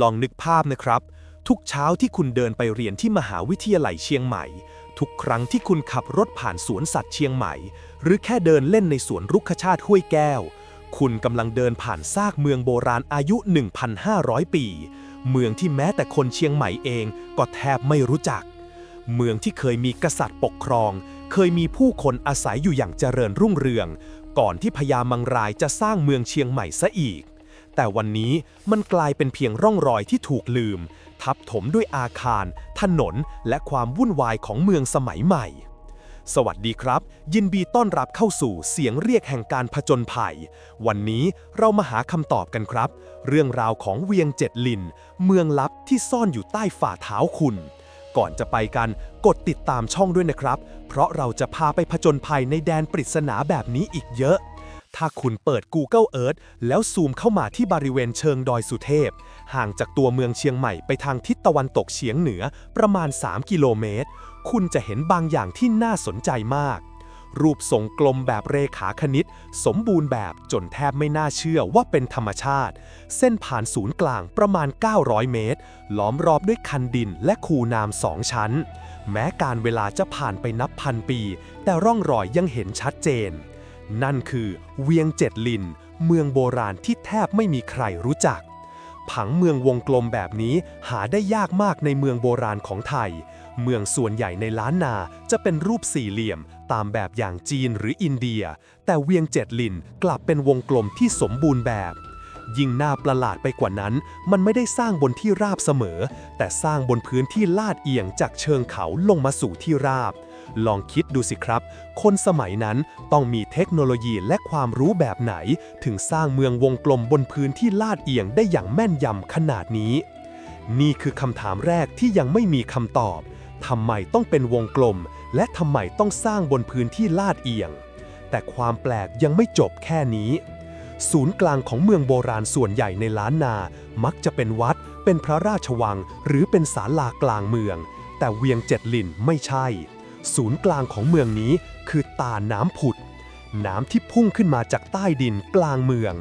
ลองนึกภาพนะครับ ทุกเช้าที่คุณเดินไปเรียนที่มหาวิทยาลัยเชียงใหม่ ทุกครั้งที่คุณขับรถผ่านสวนสัตว์เชียงใหม่ หรือแค่เดินเล่นในสวนรุกขชาติห้วยแก้ว คุณกำลังเดินผ่านซากเมืองโบราณอายุ 1,500 ปี เมืองที่แม้แต่คนเชียงใหม่เองก็แทบไม่รู้จัก เมืองที่เคยมีกษัตริย์ปกครอง เคยมีผู้คนอาศัยอยู่อย่างเจริญรุ่งเรือง ก่อนที่พญามังรายจะสร้างเมืองเชียงใหม่ซะอีก แต่วันนี้มันกลายเป็นเพียงร่องรอยที่ถูกลืม ทับถมด้วยอาคาร ถนน และความวุ่นวายของเมืองสมัยใหม่ สวัสดีครับ ยินดีต้อนรับเข้าสู่เสียงเรียกแห่งการผจญภัย วันนี้เรามาหาคำตอบกันครับ เรื่องราวของเวียงเจ็ดลิน เมืองลับที่ซ่อนอยู่ใต้ฝ่าเท้าคุณก่อนจะไปกันกดติดตามช่องด้วยนะครับ เพราะเราจะพาไปผจญภัยในแดนปริศนาแบบนี้อีกเยอะ ถ้าคุณเปิด Google Earth แล้วซูมเข้ามาที่บริเวณเชิงดอยสุเทพ ห่างจากตัวเมืองเชียงใหม่ไปทางทิศตะวันตกเฉียงเหนือประมาณ 3 กิโลเมตร คุณจะเห็นบางอย่างที่น่าสนใจมาก รูปทรงกลมแบบเรขาคณิต สมบูรณ์แบบจนแทบไม่น่าเชื่อว่าเป็นธรรมชาติ เส้นผ่านศูนย์กลางประมาณ 900 เมตร ล้อมรอบด้วยคันดินและคูน้ำสองชั้น แม้การเวลาจะผ่านไปนับพันปี แต่ร่องรอยยังเห็นชัดเจน นั่นคือเวียงเจ็ดลิน เมืองโบราณที่แทบไม่มีใครรู้จัก ผังเมืองวงกลมแบบนี้หาได้ยากมากในเมืองโบราณของไทย เมืองส่วนใหญ่ในล้านนาจะเป็นรูปสี่เหลี่ยม ตามแบบอย่างจีนหรืออินเดีย แต่เวียงเจ็ดลินกลับเป็นวงกลมที่สมบูรณ์แบบยิ่งน่าประหลาดไปกว่านั้น มันไม่ได้สร้างบนที่ราบเสมอ แต่สร้างบนพื้นที่ลาดเอียงจากเชิงเขาลงมาสู่ที่ราบ ลองคิดดูสิครับ คนสมัยนั้นต้องมีเทคโนโลยีและความรู้แบบไหน ถึงสร้างเมืองวงกลมบนพื้นที่ลาดเอียงได้อย่างแม่นยำขนาดนี้ นี่คือคำถามแรกที่ยังไม่มีคำตอบทำไมต้องเป็นวงกลม และทำไมต้องสร้างบนพื้นที่ลาดเอียง แต่ความแปลกยังไม่จบแค่นี้ ศูนย์กลางของเมืองโบราณส่วนใหญ่ในล้านนา มักจะเป็นวัด เป็นพระราชวัง หรือเป็นศาลากลางเมือง แต่เวียงเจ็ดลินไม่ใช่ ศูนย์กลางของเมืองนี้คือตาน้ำผุด น้ำที่พุ่งขึ้นมาจากใต้ดินกลางเมือง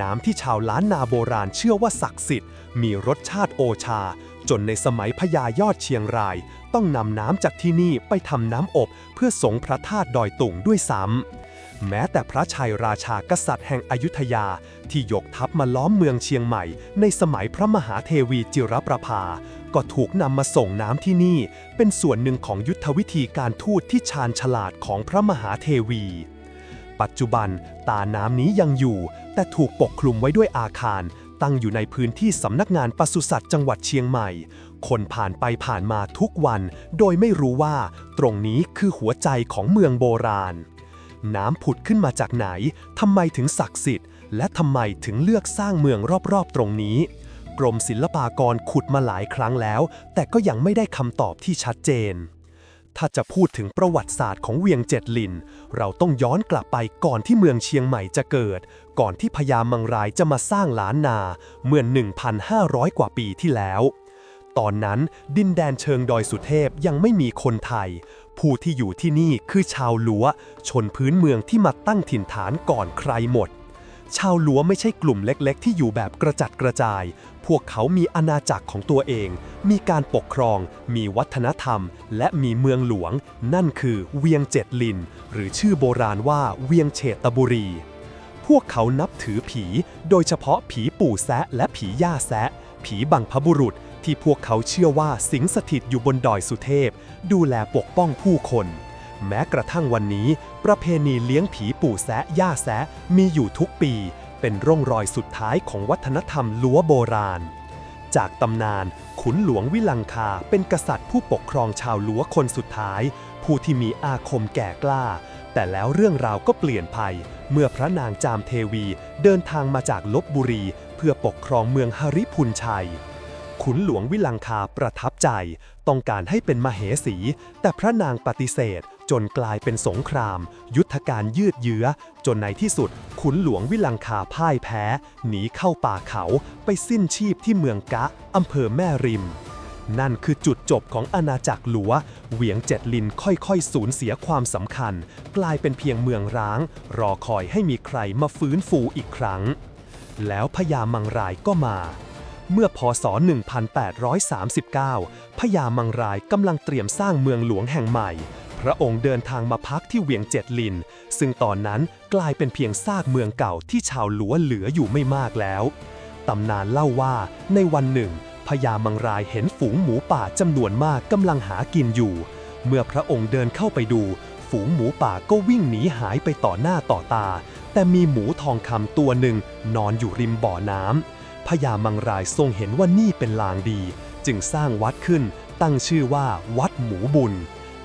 น้ำที่ชาวล้านนาโบราณเชื่อว่าศักดิ์สิทธิ์ มีรสชาติโอชา จนในสมัยพญายอดเชียงราย ต้องนำน้ำจากที่นี่ไปทำน้ำอบ เพื่อสงพระธาตุดอยตุงด้วยซ้ำ แม้แต่พระชัยราชากษัตริย์แห่งอยุธยา ที่ยกทัพมาล้อมเมืองเชียงใหม่ ในสมัยพระมหาเทวีจิรประภา ก็ถูกนำมาส่งน้ำที่นี่ เป็นส่วนหนึ่งของยุทธวิธีการทูตที่ชาญฉลาดของพระมหาเทวี ปัจจุบันตาน้ำนี้ยังอยู่ แต่ถูกปกคลุมไว้ด้วยอาคาร ตั้งอยู่ในพื้นที่สำนักงานปศุสัตว์จังหวัดเชียงใหม่ คนผ่านไปผ่านมาทุกวัน โดยไม่รู้ว่า ตรงนี้คือหัวใจของเมืองโบราณ น้ำผุดขึ้นมาจากไหน ทำไมถึงศักดิ์สิทธิ์ และทำไมถึงเลือกสร้างเมืองรอบๆ ตรงนี้ กรมศิลปากรขุดมาหลายครั้งแล้ว แต่ก็ยังไม่ได้คำตอบที่ชัดเจน ถ้าจะพูดถึงประวัติศาสตร์ของเวียงเจ็ดลิน เราต้องย้อนกลับไปก่อนที่เมืองเชียงใหม่จะเกิด ก่อนที่พญามังรายจะมาสร้างล้านนา เมื่อ 1,500 กว่าปีที่แล้วตอนนั้นดินแดนเชิงดอยสุเทพยังไม่มีคนไทย ผู้ที่อยู่ที่นี่คือชาวลัวชนพื้นเมืองที่มาตั้งถิ่นฐานก่อนใครหมด ชาวลัวไม่ใช่กลุ่มเล็ก ๆ ที่อยู่แบบกระจัดกระจาย พวกเขามีอาณาจักรของตัวเอง มีการปกครอง มีวัฒนธรรม และมีเมืองหลวง นั่นคือเวียงเจ็ดลิน หรือชื่อโบราณว่าเวียงเฉตบุรี พวกเขานับถือผี โดยเฉพาะผีปู่แซะและผีย่าแซะ ผีบังพบุรุษ ที่พวกเขาเชื่อว่าสิงสถิตอยู่บนดอยสุเทพ ดูแลปกป้องผู้คน แม้กระทั่งวันนี้ ประเพณีเลี้ยงผีปู่แซะย่าแซะมีอยู่ทุกปี เป็นร่องรอยสุดท้ายของวัฒนธรรมลัวโบราณ จากตำนานขุนหลวงวิลังคาเป็นกษัตริย์ผู้ปกครองชาวลัวคนสุดท้าย ผู้ที่มีอาคมแก่กล้า แต่แล้วเรื่องราวก็เปลี่ยนไปเมื่อพระนางจามเทวีเดินทางมาจากลบบุรี เพื่อปกครองเมืองหริพุนชัย ขุนหลวงวิลังคาประทับใจ ต้องการให้เป็นมเหสี แต่พระนางปฏิเสธ จนกลายเป็นสงคราม ยุทธการยืดเยื้อ จนในที่สุด ขุนหลวงวิลังคาพ่ายแพ้ หนีเข้าป่าเขาไปสิ้นชีพที่เมืองกะอำเภอแม่ริม นั่นคือจุดจบของอาณาจักรหลัว เหวียงเจ็ดลินค่อยๆ สูญเสียความสำคัญ กลายเป็นเพียงเมืองร้าง รอคอยให้มีใครมาฟื้นฟูอีกครั้ง แล้วพญามังรายก็มา เมื่อพศ 1839 พญามังรายกำลังเตรียมสร้างเมืองหลวงแห่งใหม่ พระองค์เดินทางมาพักที่เวียงเจ็ดลิน ซึ่งตอนนั้นกลายเป็นเพียงซากเมืองเก่าที่ชาวลัวเหลืออยู่ไม่มากแล้ว ตำนานเล่าว่าในวันหนึ่งพญามังรายเห็นฝูงหมูป่าจำนวนมากกำลังหากินอยู่ เมื่อพระองค์เดินเข้าไปดู ฝูงหมูป่าก็วิ่งหนีหายไปต่อหน้าต่อตา แต่มีหมูทองคำตัวหนึ่งนอนอยู่ริมบ่อน้ำ พญามังรายทรงเห็นว่านี่เป็นลางดี จึงสร้างวัดขึ้น ตั้งชื่อว่า วัดหมูบุญ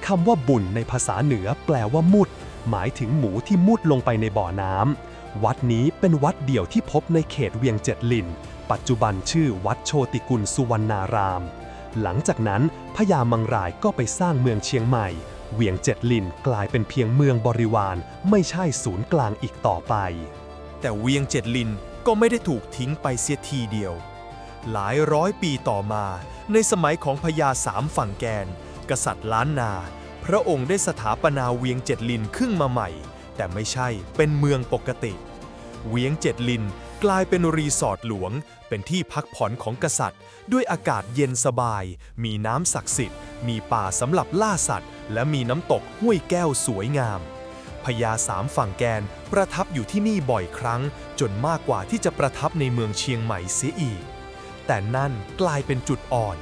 คำว่าบุญในภาษาเหนือแปลว่ามุด หมายถึงหมูที่มุดลงไปในบ่อน้ำวัดนี้เป็นวัดเดี่ยวที่พบในเขตเวียงเจ็ดลิน ปัจจุบันชื่อวัดโชติกุลสุวรรณาราม หลังจากนั้นพญามังรายก็ไปสร้างเมืองเชียงใหม่ เวียงเจ็ดลินกลายเป็นเพียงเมืองบริวาร ไม่ใช่ศูนย์กลางอีกต่อไป แต่เวียงเจ็ดลิน ก็ไม่ได้ถูกทิ้งไปเสียทีเดียว หลายร้อยปีต่อมา ในสมัยของพญาสามฝั่งแกน กษัตริย์ล้านนา พระองค์ได้สถาปนาเวียงเจ็ดลินขึ้นมาใหม่ แต่ไม่ใช่เป็นเมืองปกติ เวียงเจ็ดลินกลายเป็นรีสอร์ทหลวง เป็นที่พักผ่อนของกษัตริย์ ด้วยอากาศเย็นสบาย มีน้ำศักดิ์สิทธิ์ มีป่าสำหรับล่าสัตว์ และมีน้ำตกห้วยแก้วสวยงาม พญาสามฝั่งแกนประทับอยู่ที่นี่บ่อยครั้ง จนมากกว่าที่จะประทับในเมืองเชียงใหม่เสียอีก แต่นั่นกลายเป็นจุดอ่อน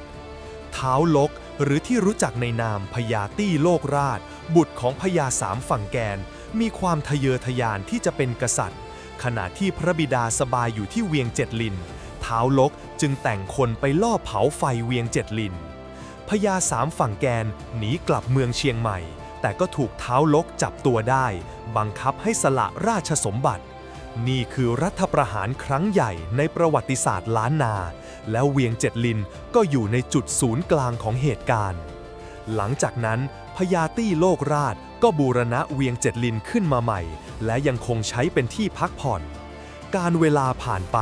เท้าลกหรือที่รู้จักในนามพญาตี้โลกราช บุตรของพญาสามฝั่งแกน มีความทะเยอทะยานที่จะเป็นกษัตริย์ ขณะที่พระบิดาสบายอยู่ที่เวียงเจ็ดลินเท้าลกจึงแต่งคนไปล่อเผาไฟเวียงเจ็ดลินพญาสามฝั่งแกนหนีกลับเมืองเชียงใหม่ แต่ก็ถูกเท้าลกจับตัวได้ บังคับให้สละราชสมบัติ นี่คือรัฐประหารครั้งใหญ่ในประวัติศาสตร์ล้านนา แล้วเวียงเจ็ดลินก็อยู่ในจุดศูนย์กลางของเหตุการณ์ หลังจากนั้นพญาตี้โลกราชก็บูรณะเวียงเจ็ดลินขึ้นมาใหม่ และยังคงใช้เป็นที่พักผ่อน การเวลาผ่านไป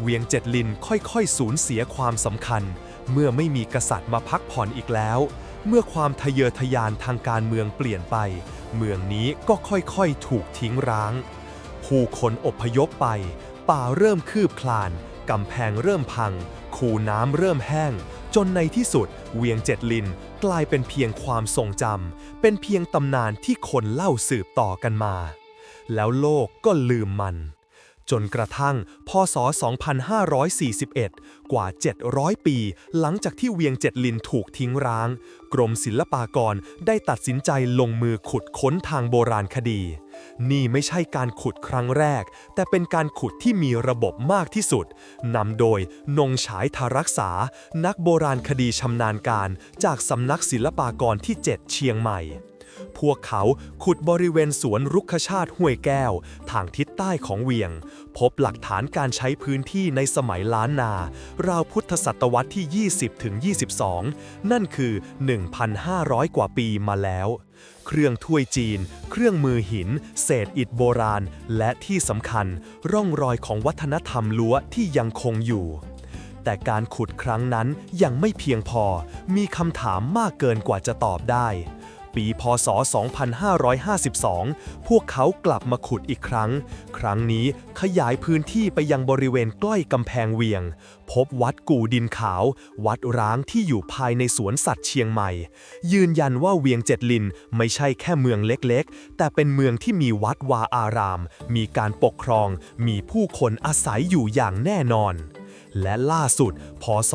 เวียงเจ็ดลินค่อยๆ สูญเสียความสำคัญ เมื่อไม่มีกษัตริย์มาพักผ่อนอีกแล้ว เมื่อความทะเยอทะยานทางการเมืองเปลี่ยนไป เมืองนี้ก็ค่อยๆถูกทิ้งร้าง ผู้คนอพยพไป ป่าเริ่มคืบคลาน กำแพงเริ่มพัง คูน้ำเริ่มแห้ง จนในที่สุด เวียงเจ็ดลินกลายเป็นเพียงความทรงจำ เป็นเพียงตำนานที่คนเล่าสืบต่อกันมา แล้วโลกก็ลืมมัน จนกระทั่ง พศ 2541 กว่า 700 ปี หลังจากที่เวียงเจ็ดลินถูกทิ้งร้าง กรมศิลปากรได้ตัดสินใจลงมือขุดค้นทางโบราณคดี นี่ไม่ใช่การขุดครั้งแรก แต่เป็นการขุดที่มีระบบมากที่สุด นำโดยนงฉายทารักษา นักโบราณคดีชำนาญการ จากสำนักศิลปากรที่ 7 เชียงใหม่ พวกเขาขุดบริเวณสวนรุกขชาติห้วยแก้ว ทางทิศใต้ของเวียง พบหลักฐานการใช้พื้นที่ในสมัยล้านนา ราวพุทธศตวรรษที่ 20ถึง22 นั่นคือ 1,500 กว่าปีมาแล้ว เครื่องถ้วยจีน เครื่องมือหิน เศษอิฐโบราณ และที่สำคัญ ร่องรอยของวัฒนธรรมล้วที่ยังคงอยู่แต่การขุดครั้งนั้นยังไม่เพียงพอ มีคำถามมากเกินกว่าจะตอบได้ ปีพศ 2552 พวกเขากลับมาขุดอีกครั้ง ครั้งนี้ขยายพื้นที่ไปยังบริเวณใกล้กำแพงเวียง พบวัดกู่ดินขาว วัดร้างที่อยู่ภายในสวนสัตว์เชียงใหม่ ยืนยันว่าเวียงเจ็ดลินไม่ใช่แค่เมืองเล็กๆ แต่เป็นเมืองที่มีวัดวาอาราม มีการปกครอง มีผู้คนอาศัยอยู่อย่างแน่นอน และล่าสุด พศ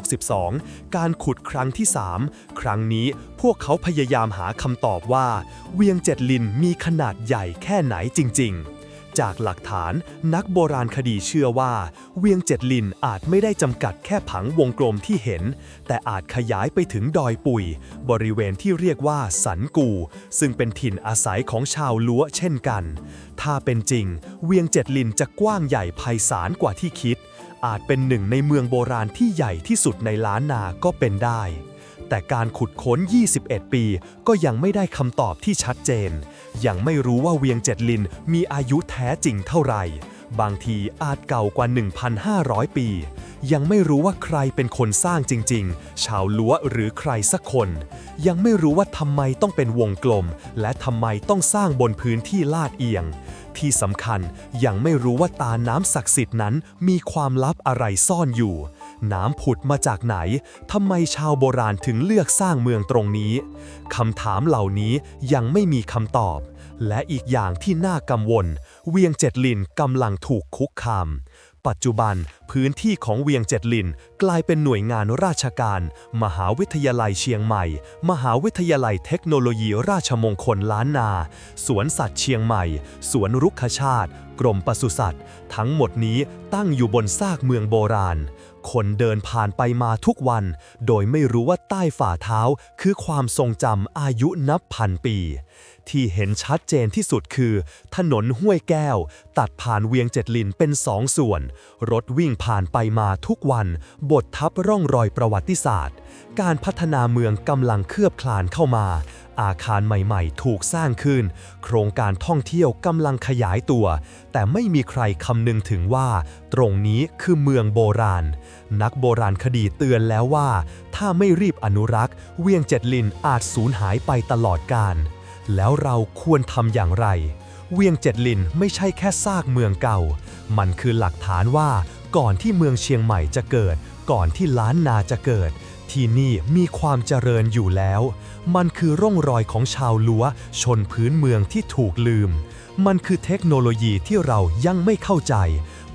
2562 การขุดครั้งที่ 3 ครั้งนี้พวกเขาพยายามหาคำตอบว่า เวียงเจ็ดลินมีขนาดใหญ่แค่ไหนจริง ๆ จากหลักฐานนักโบราณคดีเชื่อว่า เวียงเจ็ดลินอาจไม่ได้จำกัดแค่ผังวงกลมที่เห็น แต่อาจขยายไปถึงดอยปุย บริเวณที่เรียกว่าสันกู ซึ่งเป็นถิ่นอาศัยของชาวล้วเช่นกัน ถ้าเป็นจริง เวียงเจ็ดลินจะกว้างใหญ่ไพศาลกว่าที่คิด อาจเป็นหนึ่งในเมืองโบราณที่ใหญ่ที่สุดในล้านนาก็เป็นได้ แต่การขุดค้น 21 ปี ก็ยังไม่ได้คำตอบที่ชัดเจน ยังไม่รู้ว่าเวียงเจ็ดลินมีอายุแท้จริงเท่าไหร่ บางทีอาจเก่ากว่า 1,500 ปี ยังไม่รู้ว่าใครเป็นคนสร้างจริงๆ ชาวลัวหรือใครสักคน ยังไม่รู้ว่าทำไมต้องเป็นวงกลม และทำไมต้องสร้างบนพื้นที่ลาดเอียง ที่สำคัญยังไม่รู้ว่าตาน้ำศักดิ์สิทธิ์นั้นมีความลับอะไรซ่อนอยู่ น้ำผุดมาจากไหน ทำไมชาวโบราณถึงเลือกสร้างเมืองตรงนี้ คำถามเหล่านี้ยังไม่มีคำตอบ และอีกอย่างที่น่ากังวล เวียงเจ็ดลินกำลังถูกคุกคาม ปัจจุบันพื้นที่ของเวียงเจ็ดลินกลายเป็นหน่วยงานราชการ มหาวิทยาลัยเชียงใหม่ มหาวิทยาลัยเทคโนโลยีราชมงคลล้านนา สวนสัตว์เชียงใหม่ สวนรุกขชาติ กรมปศุสัตว์ ทั้งหมดนี้ตั้งอยู่บนซากเมืองโบราณ คนเดินผ่านไปมาทุกวัน โดยไม่รู้ว่าใต้ฝ่าเท้าคือความทรงจำอายุนับพันปี ที่เห็นชัดเจนที่สุดคือ ถนนห้วยแก้ว ตัดผ่านเวียงเจ็ดลินเป็นสองส่วน รถวิ่งผ่านไปมาทุกวัน บททับร่องรอยประวัติศาสตร์ การพัฒนาเมืองกำลังเคลือบคลานเข้ามา อาคารใหม่ๆ ถูกสร้างขึ้น โครงการท่องเที่ยวกำลังขยายตัว แต่ไม่มีใครคำนึงถึงว่า ตรงนี้คือเมืองโบราณ นักโบราณคดีเตือนแล้วว่า ถ้าไม่รีบอนุรักษ์ เวียงเจ็ดลินอาจสูญหายไปตลอดกาลแล้วเราควรทำอย่างไร เวียงเจ็ดลินไม่ใช่แค่ซากเมืองเก่า มันคือหลักฐานว่าก่อนที่เมืองเชียงใหม่จะเกิด ก่อนที่ล้านนาจะเกิด ที่นี่มีความเจริญอยู่แล้ว มันคือร่องรอยของชาวลัวชนพื้นเมืองที่ถูกลืม มันคือเทคโนโลยีที่เรายังไม่เข้าใจ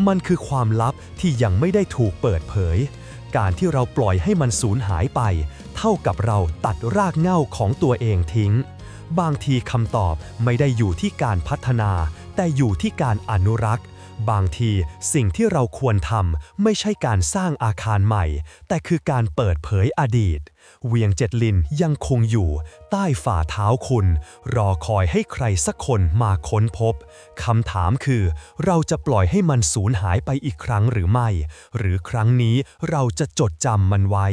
มันคือความลับที่ยังไม่ได้ถูกเปิดเผย การที่เราปล่อยให้มันสูญหายไป เท่ากับเราตัดรากเหง้าของตัวเองทิ้ง บางทีคำตอบไม่ได้อยู่ที่การพัฒนา แต่อยู่ที่การอนุรักษ์ บางทีสิ่งที่เราควรทำไม่ใช่การสร้างอาคารใหม่ แต่คือการเปิดเผยอดีต เวียงเจ็ดลินยังคงอยู่ ใต้ฝ่าเท้าคุณ รอคอยให้ใครสักคนมาค้นพบคำถามคือ เราจะปล่อยให้มันสูญหายไปอีกครั้งหรือไม่ หรือครั้งนี้เราจะจดจำมันไว้